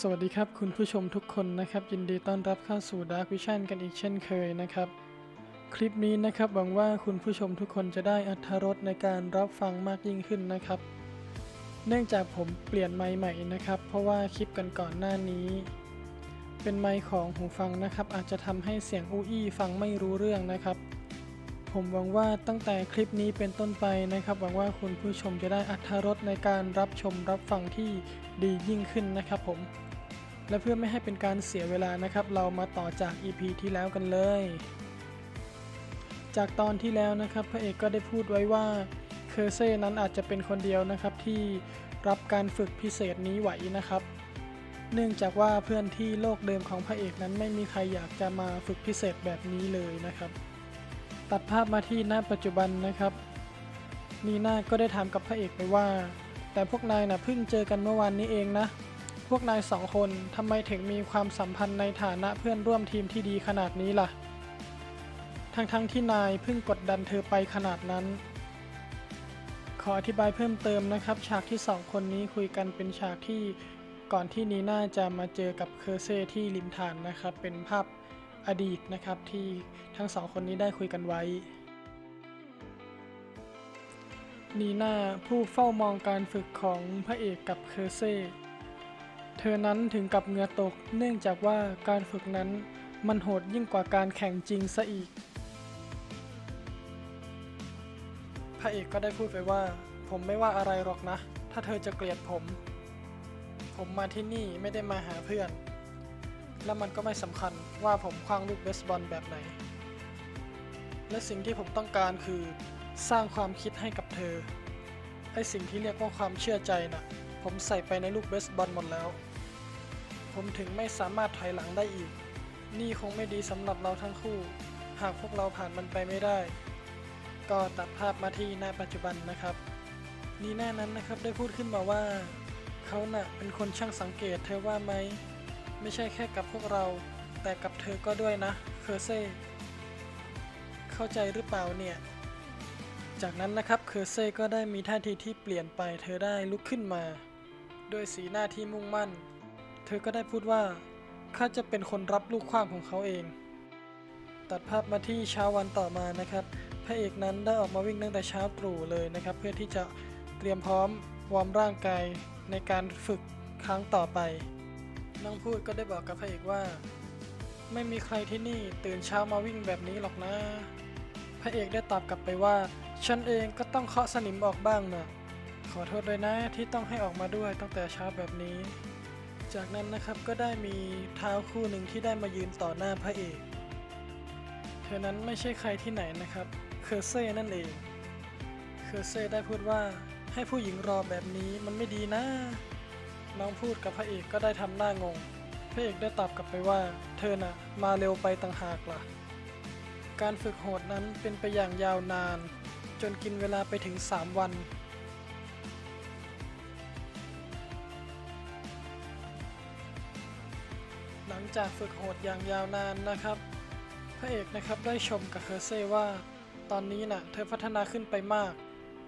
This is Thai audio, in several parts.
สวัสดีครับคุณผู้ชมทุกคนนะครับ ยินดีต้อนรับเข้าสู่ Dark Vision กันอีกเช่นเคยนะครับ คลิปนี้นะครับหวังว่าคุณผู้ชมทุกคนจะได้อัธรสในการรับฟังมากยิ่งขึ้นนะครับ เนื่องจากผมเปลี่ยนไมค์ใหม่นะครับ เพราะว่าคลิปกันก่อนหน้านี้ เป็นไมค์ของหูฟังนะครับ อาจจะทำให้เสียงอู้อี้ฟังไม่รู้เรื่องนะครับ ผมหวังว่าตั้งแต่คลิปนี้เป็นต้นไปนะครับหวังว่าคุณผู้ชมจะได้อัธรสในการรับชมรับฟังที่ดียิ่งขึ้นนะครับผม และเพื่อไม่ให้เป็นการเสียเวลานะครับ เรามาต่อจาก EP ที่แล้วกันเลย จากตอนที่แล้วนะครับ พระเอกก็ได้พูดไว้ว่าเคอร์เซ่นั้นอาจจะเป็นคนเดียวนะครับที่รับการฝึกพิเศษนี้ไหวนะครับ เนื่องจากว่าเพื่อนที่โลกเดิมของพระเอกนั้นไม่มีใครอยากจะมาฝึกพิเศษแบบนี้เลยนะครับ ตัดภาพมาที่หน้าปัจจุบันนะครับ นีน่าก็ได้ถามกับพระเอกไปว่า แต่พวกนายนะ่ะเพิ่งเจอกันเมื่อวานนี้เองนะ พวกนายสองคนทำไมถึงมีความสัมพันธ์ในฐานะเพื่อนร่วมทีมที่ดีขนาดนี้ล่ะ ทั้งๆทที่นายเพิ่งกดดันเธอไปขนาดนั้น ขออธิบายเพิ่มเติมนะครับ ฉากที่สองคนนี้คุยกันเป็นฉากที่ก่อนที่นีน่าจะมาเจอกับเคอร์เซ่ที่ริมทานนะครับ เป็นภาพ อดีตนะครับที่ทั้งสองคนนี้ได้คุยกันไว้ นีน่าผู้เฝ้ามองการฝึกของพระเอกกับเคอร์เซ่ เธอนั้นถึงกับเหงื่อตกเนื่องจากว่าการฝึกนั้นมันโหดยิ่งกว่าการแข่งจริงซะอีก พระเอกก็ได้พูดไปว่า ผมไม่ว่าอะไรหรอกนะ ถ้าเธอจะเกลียดผม ผมมาที่นี่ไม่ได้มาหาเพื่อน และมันก็ไม่สำคัญว่าผมคว้างลูกเบสบอลแบบไหน และสิ่งที่ผมต้องการคือ สร้างความคิดให้กับเธอ ไอสิ่งที่เรียกว่าความเชื่อใจน่ะ ผมใส่ไปในลูกเบสบอลหมดแล้ว ผมถึงไม่สามารถถอยหลังได้อีก นี่คงไม่ดีสำหรับเราทั้งคู่ หากพวกเราผ่านมันไปไม่ได้ ก็ตัดภาพมาที่หน้าปัจจุบันนะครับนีหน้านั้นนะครับได้พูดขึ้นมาว่า เขาน่ะเป็นคนช่างสังเกตเธอว่าไหม ไม่ใช่แค่กับพวกเรา แต่กับเธอก็ด้วยนะ เคอร์เซ่เข้าใจหรือเปล่าเนี่ย จากนั้นนะครับ เคอร์เซ่ก็ได้มีท่าทีที่เปลี่ยนไป เธอได้ลุกขึ้นมา ด้วยสีหน้าที่มุ่งมั่น เธอก็ได้พูดว่า ข้าจะเป็นคนรับลูกขว้างของเขาเอง ตัดภาพมาที่เช้าวันต่อมานะครับ พระเอกนั้นได้ออกมาวิ่งตั้งแต่เช้าตรู่เลยนะครับ เพื่อที่จะเตรียมพร้อมวอร์มร่างกายในการฝึกครั้งต่อไป น้องพูดก็ได้บอกกับพระเอกว่า ไม่มีใครที่นี่ตื่นเช้ามาวิ่งแบบนี้หรอกนะ พระเอกได้ตอบกลับไปว่า ฉันเองก็ต้องเคาะสนิมออกบ้างนะขอโทษด้วยนะที่ต้องให้ออกมาด้วยตั้งแต่เช้าแบบนี้ จากนั้นนะครับก็ได้มีเท้าคู่หนึ่งที่ได้มายืนต่อหน้าพระเอก เธอนั้นไม่ใช่ใครที่ไหนนะครับเคอร์เซ่นั่นเองเคอร์เซ่ได้พูดว่าให้ผู้หญิงรอแบบนี้มันไม่ดีนะ น้องพูดกับพระเอกก็ได้ทำหน้างง พระเอกได้ตอบกลับไปว่า เธอน่ะมาเร็วไปต่างหากล่ะ การฝึกโหดนั้นเป็นไปอย่างยาวนาน จนกินเวลาไปถึง 3 วัน หลังจากฝึกโหดอย่างยาวนานนะครับ พระเอกนะครับได้ชมกับเคอร์เซ่ว่า ตอนนี้น่ะเธอพัฒนาขึ้นไปมาก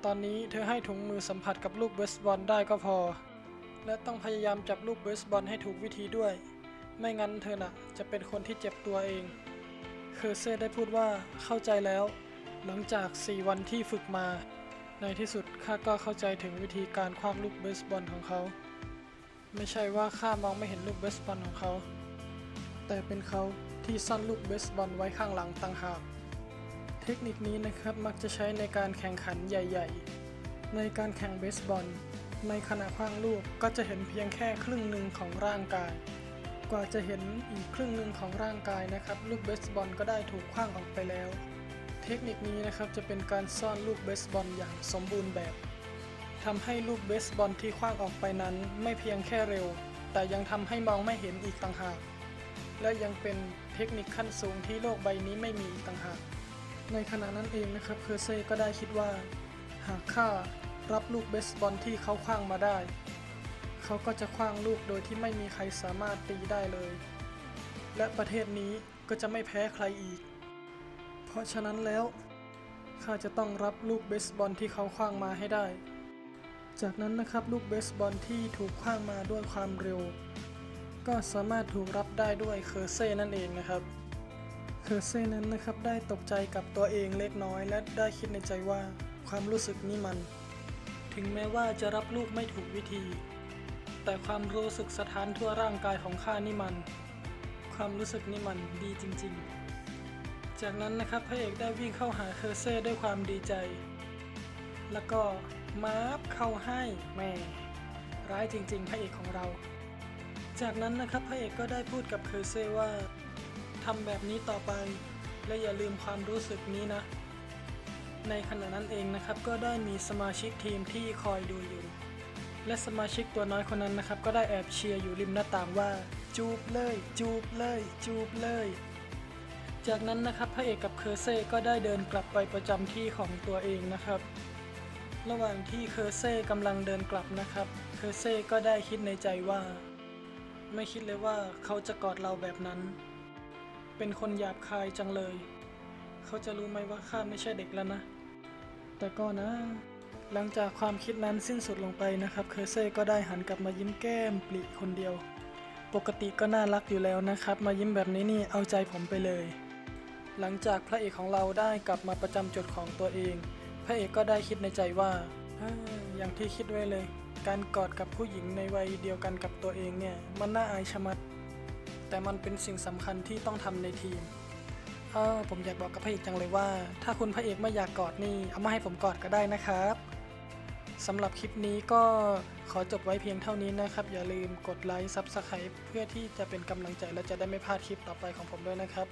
ตอนนี้เธอให้ถุงมือสัมผัสกับลูกเบสบอลได้ก็พอ และต้องพยายามจับลูกเบสบอลให้ถูกวิธีด้วย ไม่งั้นเธอน่ะ จะเป็นคนที่เจ็บตัวเอง เคอร์เซ่ได้พูดว่าเข้าใจแล้ว หลังจาก 4 วันที่ฝึกมา ในที่สุดข้าก็เข้าใจถึงวิธีการคว้างลูกเบสบอลของเขา ไม่ใช่ว่าข้ามองไม่เห็นลูกเบสบอลของเขา แต่เป็นเขาที่ซ่อนลูกเบสบอลไว้ข้างหลังต่างหากเทคนิคนี้นะครับมักจะใช้ในการแข่งขันใหญ่ ๆ ในการแข่งเบสบอล ในขณะคว้างลูกก็จะเห็นเพียงแค่ครึ่งหนึ่งของร่างกาย กว่าจะเห็นอีกครึ่งหนึ่งของร่างกายนะครับ ลูกเบสบอลก็ได้ถูกคว้างออกไปแล้ว เทคนิคนี้นะครับจะเป็นการซ่อนลูกเบสบอลอย่างสมบูรณ์แบบทำให้ลูกเบสบอลที่คว้างออกไปนั้นไม่เพียงแค่เร็ว แต่ยังทำให้มองไม่เห็นอีกต่างหาก และยังเป็นเทคนิคขั้นสูงที่โลกใบนี้ไม่มีอีกต่างหาก ในขณะนั้นเองนะครับเคอร์เซ่ก็ได้คิดว่า หากข้า รับลูกเบสบอลที่เขาคว้างมาได้ เขาก็จะคว้างลูกโดยที่ไม่มีใครสามารถตีได้เลย และประเทศนี้ก็จะไม่แพ้ใครอีก เพราะฉะนั้นแล้ว ข้าจะต้องรับลูกเบสบอลที่เขาคว้างมาให้ได้ จากนั้นนะครับลูกเบสบอลที่ถูกคว้างมาด้วยความเร็ว ก็สามารถถูกรับได้ด้วยเคอร์เซ่นั่นเองนะครับเคอร์เซ่นั้นนะครับได้ตกใจกับตัวเองเล็กน้อย และได้คิดในใจว่าความรู้สึกนี้มัน ถึงแม้ว่าจะรับลูกไม่ถูกวิธี แต่ความรู้สึกสถานทั่วร่างกายของข้านี่มัน ความรู้สึกนี่มันดีจริงๆ จากนั้นนะครับพระเอกได้วิ่งเข้าหาเคอร์เซ่ด้วยความดีใจ แล้วก็มาบเข้าให้แม่ร้ายจริงๆพระเอกของเรา จากนั้นนะครับพระเอกก็ได้พูดกับเคอร์เซ่ว่าทำแบบนี้ต่อไป และอย่าลืมความรู้สึกนี้นะ ในขณะนั้นเองนะครับก็ได้มีสมาชิกทีมที่คอยดูอยู่ และสมาชิกตัวน้อยคนนั้นนะครับก็ได้แอบเชียร์อยู่ริมหน้าต่างว่า จูบเลย จูบเลย จูบเลย จากนั้นนะครับพระเอกกับเคอร์เซ่ก็ได้เดินกลับไปประจำที่ของตัวเองนะครับ ระหว่างที่เคอร์เซ่กำลังเดินกลับนะครับเคอร์เซ่ก็ได้คิดในใจว่า ไม่คิดเลยว่าเขาจะกอดเราแบบนั้น เป็นคนหยาบคายจังเลย เขาจะรู้ไหมว่าข้าไม่ใช่เด็กแล้วนะ แต่ก็นะ หลังจากความคิดนั้นสิ้นสุดลงไปนะครับ เคอร์เซ่ก็ได้หันกลับมายิ้มแก้มปลิคนเดียว ปกติก็น่ารักอยู่แล้วนะครับ มายิ้มแบบนี้นี่เอาใจผมไปเลย หลังจากพระเอกของเราได้กลับมาประจำจุดของตัวเอง พระเอกก็ได้คิดในใจว่าเอ้ออย่างที่คิดไว้เลย การกอดกับผู้หญิงในวัยเดียวกันกับตัวเองเนี่ย มันน่าอายชะมัด แต่มันเป็นสิ่งสำคัญที่ต้องทำในทีม เออผมอยากบอกกับพระเอกจังเลยว่า ถ้าคุณพระเอกไม่อยากกอดนี่เอามาให้ผมกอดก็ได้นะครับสำหรับคลิปนี้ก็ขอจบไว้เพียงเท่านี้นะครับ อย่าลืมกดไลค์ซับสไครป์เพื่อที่จะเป็นกำลังใจและจะได้ไม่พลาดคลิปต่อไปของผมด้วยนะครับ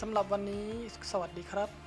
สำหรับวันนี้สวัสดีครับ